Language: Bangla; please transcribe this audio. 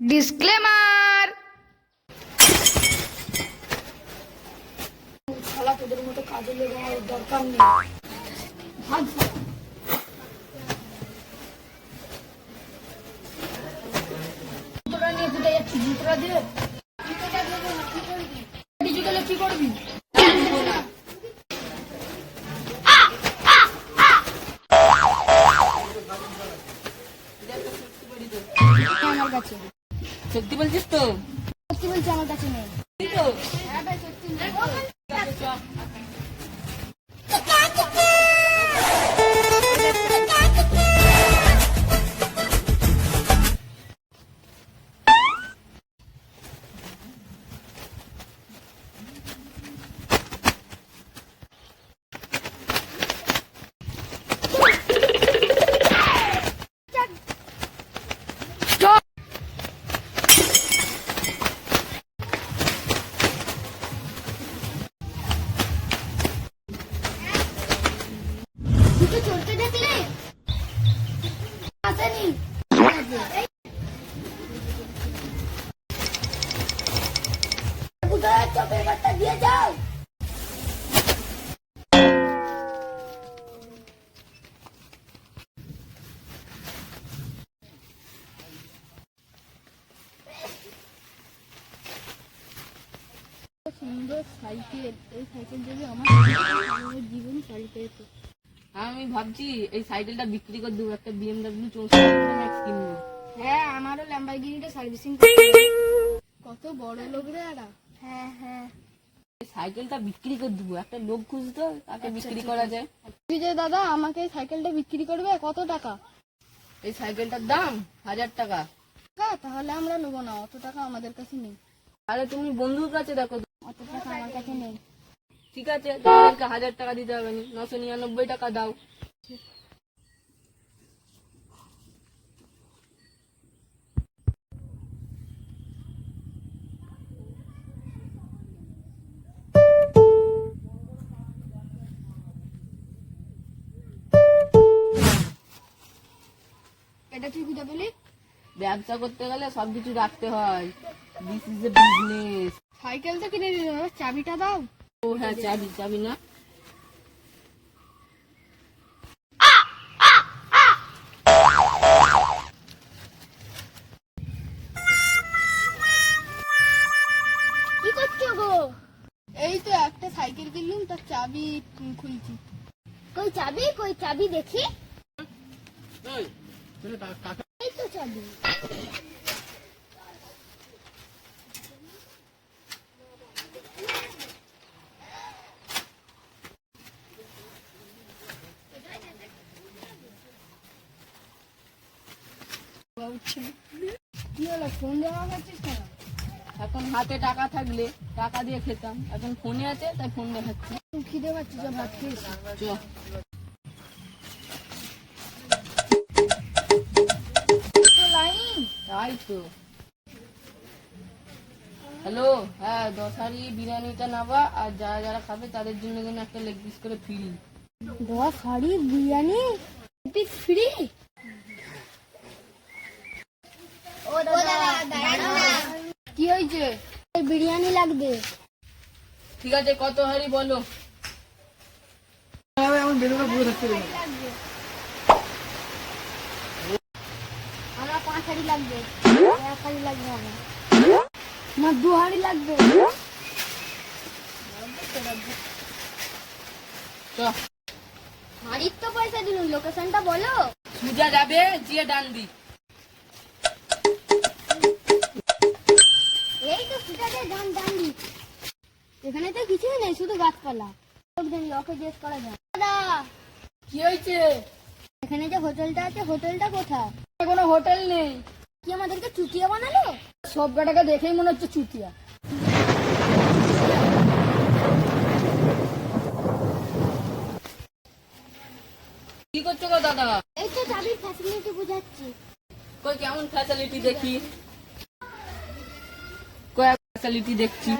ডিসক্লেমার কাজে দরকার কি করবি? সত্যি বলছিস তো? সত্যি বলছি আমার কাছে নেই। তো। সাইকেল এই সাইকেল যদি আমার জীবন চালিত হতো। আমি ভাবছি এই সাইকেলটা বিক্রি করে দেবো একটা বিএমডাব্লিউ চৌষট্টি কিনবো। হ্যাঁ আমারও ল্যাম্বারগিনিটা সার্ভিসিং কত বড় লোক রে এরা। হ্যাঁ হ্যাঁ। সাইকেলটা বিক্রি করে দেবো একটা লোক খুঁজতো তাকে বিক্রি করা যায়। তুই যে দাদা আমাকে এই সাইকেলটা বিক্রি করবে কত টাকা? এই সাইকেলটার দাম হাজার টাকা। হ্যাঁ তাহলে আমরা নেব না অত টাকা আমাদের কাছে নেই। তাহলে তুমি বন্ধুর কাছে দেখো। অত টাকা আমার কাছে নেই। ঠিক আছে তোমাদেরকে হাজার টাকা দিতে হবে না নশো নিরানব্বই টাকা দাও। এটা পেলি? ব্যবসা করতে গেলে সবকিছু রাখতে হয়। This is a business cycle তো কিনে দিলাম চাবিটা দাও। ও হ্যাঁ চাবি চাবি না। কি করছ গো? এই তো একটা সাইকেল কিনলাম তার চাবি খুলছি। কই চাবি? কই চাবি দেখি। এই তো চাবি। এখন হাতে টাকা থাকলে টাকা দিয়ে খেতাম। এখন ফোনে আছে, তাই ফোন দেখাচ্ছি। খিদে তো লাইন তাই তো। হ্যালো হ্যাঁ দশারি বিরিয়ানিটা নেবা, আর যারা যারা খাবে তাদের জন্য কিন্তু একটা লেগ পিস করে ফ্রি দশ হাড়ি বিরিয়ানি? পিস ফ্রি কি হয়েছে বিরিয়ানি লাগবে। ঠিক আছে কত হারি বলো। আমার পাঁচ হাড়ি লাগবে। এক হাড়ি লাগবে আমার। আমার দু হাড়ি লাগবে। চ। হাড়ির তো পয়সা দিলুন লোকেশনটা বলো। সুজা যাবে জিয়ে ডান দি এই তো দাম দামি এখানে তো কিছুই নেই শুধু গাছপালা। ওকে জিজ্ঞেস করা যায় দাদা! কি হয়েছে? এখানে যে হোটেলটা আছে হোটেলটা কোথায়? কোনো হোটেল নেই। কি আমাদেরকে চুটিয়া বানালো? সব দেখেই মনে হচ্ছে চুতিয়া। কি করছ গো দাদা? এই তো চাবির ফ্যাসিলিটি বুঝাচ্ছি। কই কেমন ফ্যাসিলিটি দেখি? ফ্যাসিলিটি দেখছি।